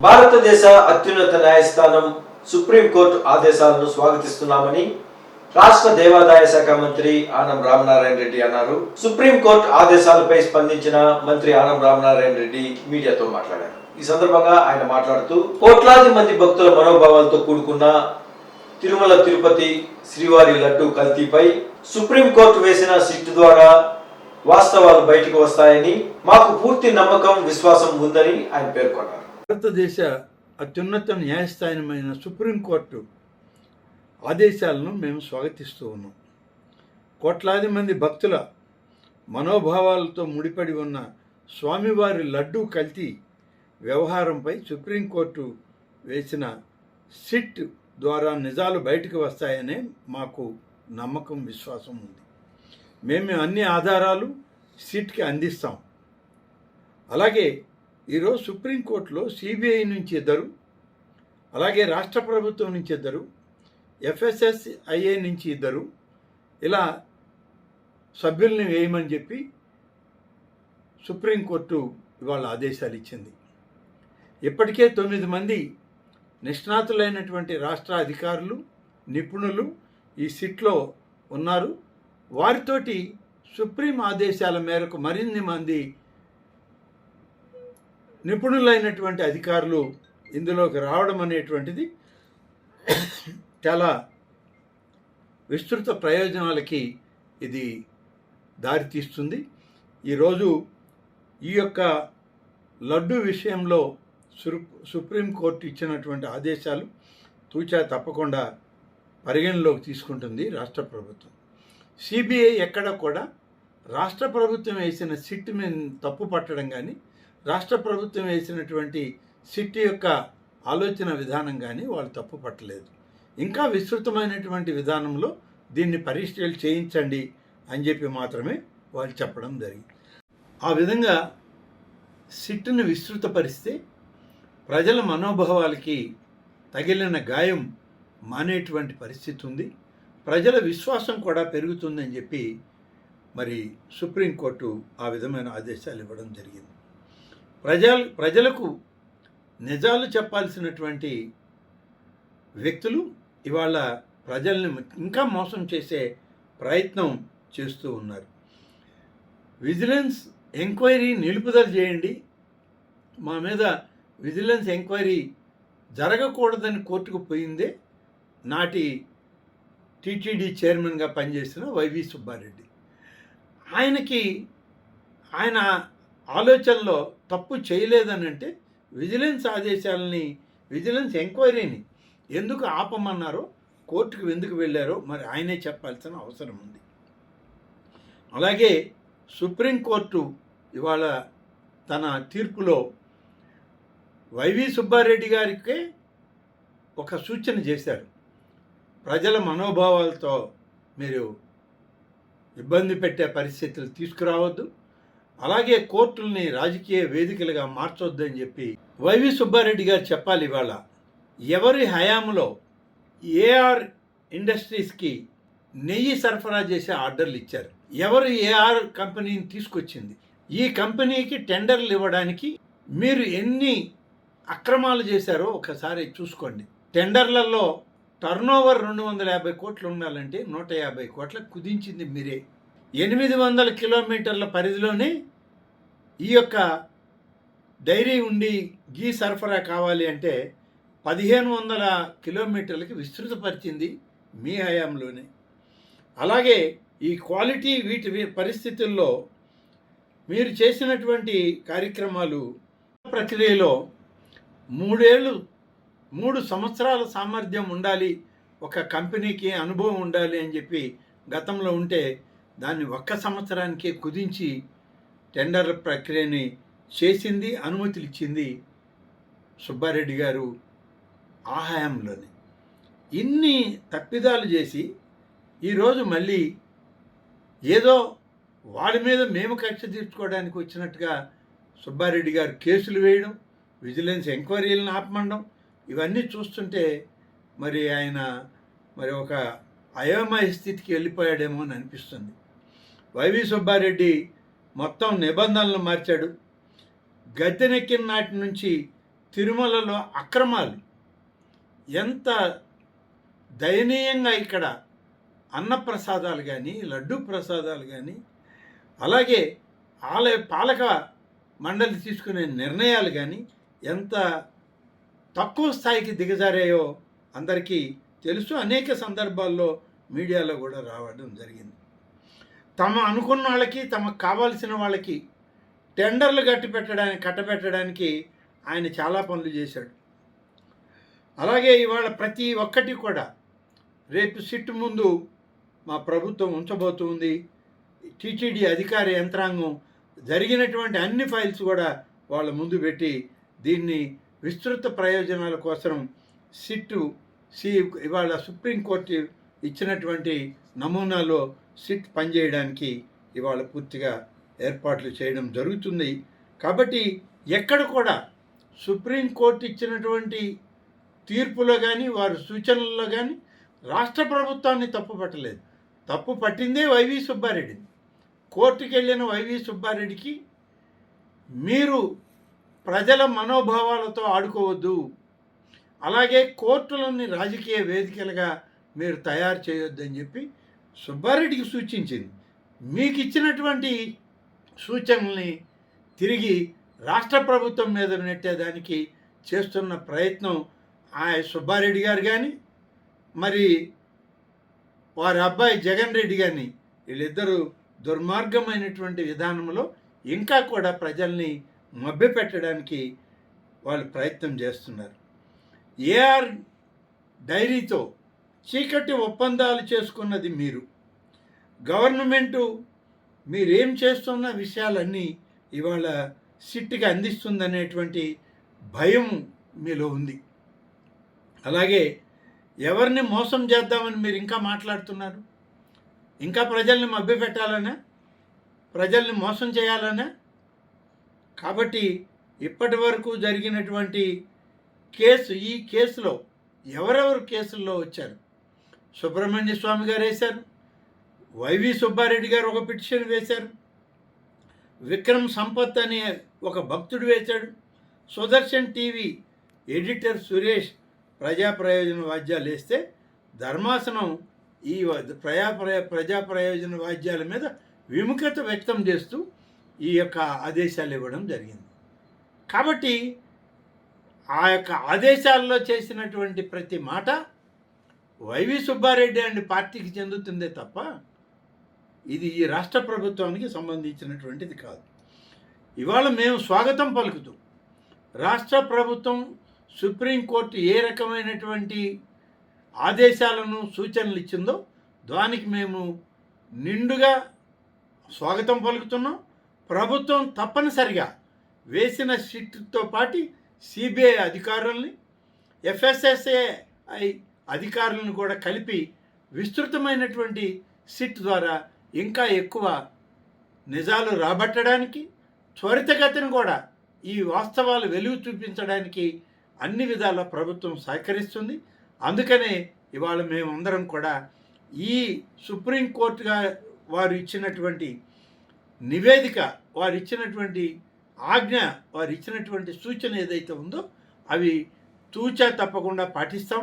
భారతదేశ అత్యున్నత న్యాయస్థానం సుప్రీంకోర్టు ఆదేశాలను స్వాగతిస్తున్నామని రాష్ట్ర దేవాదాయ శాఖ మంత్రి ఆనం రామనారాయణ రెడ్డి అన్నారు. సుప్రీంకోర్టు ఆదేశాలపై స్పందించిన మంత్రి ఆనం రామనారాయణ రెడ్డి మీడియాతో మాట్లాడారు. ఈ సందర్భంగా ఆయన మాట్లాడుతూ కోట్లాది మంది భక్తుల మనోభావాలతో కూడుకున్న తిరుమల తిరుపతి శ్రీవారి లడ్డు కల్తీపై సుప్రీంకోర్టు వేసిన సిట్ ద్వారా వాస్తవాలు బయటకు వస్తాయని మాకు పూర్తి నమ్మకం విశ్వాసం ఉందని ఆయన పేర్కొన్నారు. భారతదేశ అత్యున్నత న్యాయస్థానమైన సుప్రీంకోర్టు ఆదేశాలను మేము స్వాగతిస్తూ ఉన్నాం. కోట్లాది మంది భక్తుల మనోభావాలతో ముడిపడి ఉన్న స్వామివారి లడ్డూ కల్తీ వ్యవహారంపై సుప్రీంకోర్టు వేసిన సిట్ ద్వారా నిజాలు బయటకు వస్తాయనే మాకు నమ్మకం విశ్వాసం ఉంది. మేము అన్ని ఆధారాలు సిట్కి అందిస్తాం. అలాగే ఈరోజు సుప్రీంకోర్టులో సిబిఐ నుంచి ఇద్దరు అలాగే రాష్ట్ర ప్రభుత్వం నుంచి ఇద్దరు ఎఫ్ఎస్ఎస్ఐఏ నుంచి ఇద్దరు ఇలా సభ్యుల్ని వేయమని చెప్పి సుప్రీంకోర్టు ఇవాళ ఆదేశాలు ఇచ్చింది. ఇప్పటికే తొమ్మిది మంది నిష్ణాతులైనటువంటి రాష్ట్ర అధికారులు నిపుణులు ఈ సిట్లో ఉన్నారు. వారితోటి సుప్రీం ఆదేశాల మేరకు మరిన్ని మంది నిపుణులైనటువంటి అధికారులు ఇందులోకి రావడం అనేటువంటిది చాలా విస్తృత ప్రయోజనాలకి ఇది దారితీస్తుంది ఈరోజు ఈ యొక్క లడ్డు విషయంలో సురు సుప్రీంకోర్టు ఇచ్చినటువంటి ఆదేశాలు తూచా తప్పకుండా పరిగణలోకి తీసుకుంటుంది రాష్ట్ర ప్రభుత్వం. సిబిఐ ఎక్కడ కూడా రాష్ట్ర ప్రభుత్వం వేసిన సిట్ మీద తప్పు పట్టడం కానీ రాష్ట్ర ప్రభుత్వం వేసినటువంటి సిట్ యొక్క ఆలోచన విధానం కానీ వాళ్ళు తప్పు పట్టలేదు. ఇంకా విస్తృతమైనటువంటి విధానంలో దీన్ని పరిశీలన చేయించండి అని చెప్పి మాత్రమే వాళ్ళు చెప్పడం జరిగింది. ఆ విధంగా సిట్టును విస్తృతపరిస్తే ప్రజల మనోభావాలకి తగిలిన గాయం మానేటువంటి పరిస్థితి ఉంది. ప్రజల విశ్వాసం కూడా పెరుగుతుందని చెప్పి మరి సుప్రీంకోర్టు ఆ విధమైన ఆదేశాలు ఇవ్వడం జరిగింది. ప్రజల ప్రజలకు నిజాలు చెప్పాల్సినటువంటి వ్యక్తులు ఇవాళ ప్రజల్ని ఇంకా మోసం చేసే ప్రయత్నం చేస్తూ ఉన్నారు. విజిలెన్స్ ఎంక్వైరీ నిలుపుదల చేయండి. మా మీద విజిలెన్స్ ఎంక్వైరీ జరగకూడదని కోర్టుకు పోయిందే నాటి టీటీడీ చైర్మన్గా పనిచేసిన వైవి సుబ్బారెడ్డి. ఆయనకి ఆయన ఆలోచనలో తప్పు చేయలేదని అంటే విజిలెన్స్ ఆదేశాలని విజిలెన్స్ ఎంక్వైరీని ఎందుకు ఆపమన్నారో కోర్టుకు ఎందుకు వెళ్ళారో మరి ఆయనే చెప్పాల్సిన అవసరం ఉంది. అలాగే సుప్రీంకోర్టు ఇవాళ తన తీర్పులో వైవి సుబ్బారెడ్డి గారికే ఒక సూచన చేశారు. ప్రజల మనోభావాలతో మీరు ఇబ్బంది పెట్టే పరిస్థితులు తీసుకురావద్దు. అలాగే కోర్టుల్ని రాజకీయ వేదికలుగా మార్చొద్దని చెప్పి వైవి సుబ్బారెడ్డి గారు చెప్పాలి ఇవాళ. ఎవరి హయాంలో ఏఆర్ ఇండస్ట్రీస్కి నెయ్యి సరఫరా చేసే ఆర్డర్లు ఇచ్చారు. ఎవరు ఏఆర్ కంపెనీని తీసుకొచ్చింది? ఈ కంపెనీకి టెండర్లు ఇవ్వడానికి మీరు ఎన్ని అక్రమాలు చేశారో ఒకసారి చూసుకోండి. టెండర్లలో టర్నోవర్ రెండు వందల యాభై కోట్లు ఉండాలంటే నూట యాభై కోట్ల కుదించింది మీరే. ఎనిమిది వందల కిలోమీటర్ల పరిధిలోనే ఈ యొక్క డైరీ ఉండి గీ సరఫరా కావాలి అంటే పదిహేను వందల కిలోమీటర్లకి విస్తృతపరిచింది మీ హయాంలోనే. అలాగే ఈ క్వాలిటీ వీటి పరిస్థితుల్లో మీరు చేసినటువంటి కార్యక్రమాలు ప్రక్రియలో మూడేళ్ళు మూడు సంవత్సరాల సామర్థ్యం ఉండాలి ఒక కంపెనీకి అనుభవం ఉండాలి అని చెప్పి గతంలో ఉంటే దాన్ని ఒక్క సంవత్సరానికే కుదించి టెండర్ ప్రక్రియని చేసింది అనుమతులు ఇచ్చింది సుబ్బారెడ్డి గారు ఆ హయాంలోనే ఇన్ని తప్పిదాలు చేసి ఈరోజు మళ్ళీ ఏదో వాడి మీద మేము కక్ష తీర్చుకోవడానికి వచ్చినట్టుగా సుబ్బారెడ్డి గారు కేసులు వేయడం విజిలెన్స్ ఎంక్వైరీలను ఆపమండం ఇవన్నీ చూస్తుంటే మరి ఆయన మరి ఒక అయోమయ స్థితికి వెళ్ళిపోయాడేమో అని అనిపిస్తుంది. వైవి సుబ్బారెడ్డి మొత్తం నిబంధనలు మార్చాడు. గద్దెనెక్కిన నాటి నుంచి తిరుమలలో అక్రమాలు. ఎంత దయనీయంగా ఇక్కడ అన్నప్రసాదాలు కానీ లడ్డు ప్రసాదాలు కానీ అలాగే ఆలయ పాలక మండలి తీసుకునే నిర్ణయాలు కానీ ఎంత తక్కువ స్థాయికి దిగజారాయో అందరికీ తెలుసు. అనేక సందర్భాల్లో మీడియాలో కూడా రావడం జరిగింది. తమ అనుకున్న వాళ్ళకి తమకు కావాల్సిన వాళ్ళకి టెండర్లు కట్టి పెట్టడానికి కట్టబెట్టడానికి ఆయన చాలా పనులు చేశాడు. అలాగే ఇవాళ ప్రతి ఒక్కటి కూడా రేపు సిట్ ముందు మా ప్రభుత్వం ఉంచబోతుంది. టీటీడీ అధికార యంత్రాంగం జరిగినటువంటి అన్ని ఫైల్స్ కూడా వాళ్ళ ముందు పెట్టి దీన్ని విస్తృత ప్రయోజనాల కోసం సిట్టు సి ఇవాళ సుప్రీంకోర్టు ఇచ్చినటువంటి నమూనాలో సిట్ పనిచేయడానికి ఇవాళ పూర్తిగా ఏర్పాట్లు చేయడం జరుగుతుంది. కాబట్టి ఎక్కడ కూడా సుప్రీంకోర్టు ఇచ్చినటువంటి తీర్పులో కానీ వారి సూచనల్లో కానీ రాష్ట్ర ప్రభుత్వాన్ని తప్పు పట్టలేదు. తప్పు పట్టిందే వైవి సుబ్బారెడ్డిని కోర్టుకి వెళ్ళిన వైవి సుబ్బారెడ్డికి మీరు ప్రజల మనోభావాలతో ఆడుకోవద్దు. అలాగే కోర్టులని రాజకీయ వేదికలుగా మీరు తయారు చేయొద్దని చెప్పి సుబ్బారెడ్డికి సూచించింది. మీకు ఇచ్చినటువంటి సూచనల్ని తిరిగి రాష్ట్ర ప్రభుత్వం మీద నెట్టేదానికి చేస్తున్న ప్రయత్నం ఆ సుబ్బారెడ్డి గారు కానీ మరి వారి అబ్బాయి జగన్ రెడ్డి కానీ వీళ్ళిద్దరూ దుర్మార్గమైనటువంటి విధానంలో ఇంకా కూడా ప్రజల్ని మభ్యపెట్టడానికి వాళ్ళు ప్రయత్నం చేస్తున్నారు. ఏఆర్ డైరీతో చీకటి ఒప్పందాలు చేసుకున్నది మీరు. గవర్నమెంటు మీరేం చేస్తున్న విషయాలన్నీ ఇవాళ సిట్టికి అందిస్తుందనేటువంటి భయం మీలో ఉంది. అలాగే ఎవరిని మోసం చేద్దామని మీరు ఇంకా మాట్లాడుతున్నారు? ఇంకా ప్రజల్ని మభ్యపెట్టాలనా ప్రజల్ని మోసం చేయాలనా? కాబట్టి ఇప్పటి వరకు జరిగినటువంటి కేసు ఈ కేసులో ఎవరెవరు కేసుల్లో వచ్చారు? సుబ్రహ్మణ్య స్వామి గారు వేశారు. వైవి సుబ్బారెడ్డి గారు ఒక పిటిషన్ వేశారు. విక్రమ్ సంపత్ అనే ఒక భక్తుడు వేశాడు. సుదర్శన్ టీవీ ఎడిటర్ సురేష్ ప్రజా ప్రయోజన వాద్యాలు వేస్తే ధర్మాసనం ఈ ప్రజా ప్రయ- ప్రజా ప్రయోజన వాద్యాల మీద విముఖత వ్యక్తం చేస్తూ ఈ యొక్క ఆదేశాలు ఇవ్వడం జరిగింది. కాబట్టి ఆ యొక్క ఆదేశాల్లో చేసినటువంటి ప్రతి మాట వైవి సుబ్బారెడ్డి అండ్ పార్టీకి చెందుతుందే తప్ప ఇది ఈ రాష్ట్ర ప్రభుత్వానికి సంబంధించినటువంటిది కాదు. ఇవాళ మేము స్వాగతం పలుకుతూ రాష్ట్ర ప్రభుత్వం సుప్రీంకోర్టు ఏ రకమైనటువంటి ఆదేశాలను సూచనలు ఇచ్చిందో దానికి మేము నిండుగా స్వాగతం పలుకుతున్నాం. ప్రభుత్వం తప్పనిసరిగా వేసిన షిట్తో పాటు సిబిఐ అధికారుల్ని ఎఫ్ఎస్ఎస్ఏఐ అధికారులను కూడా కలిపి విస్తృతమైనటువంటి సిట్ ద్వారా ఇంకా ఎక్కువ నిజాలు రాబట్టడానికి త్వరితగతిన కూడా ఈ వాస్తవాలు వెలుగు చూపించడానికి అన్ని విధాల ప్రభుత్వం సహకరిస్తుంది. అందుకనే ఇవాళ మేమందరం కూడా ఈ సుప్రీంకోర్టుగా వారు ఇచ్చినటువంటి నివేదిక వారు ఇచ్చినటువంటి ఆజ్ఞ వారు ఇచ్చినటువంటి సూచన ఏదైతే ఉందో అవి తూచా తప్పకుండా పాటిస్తాం.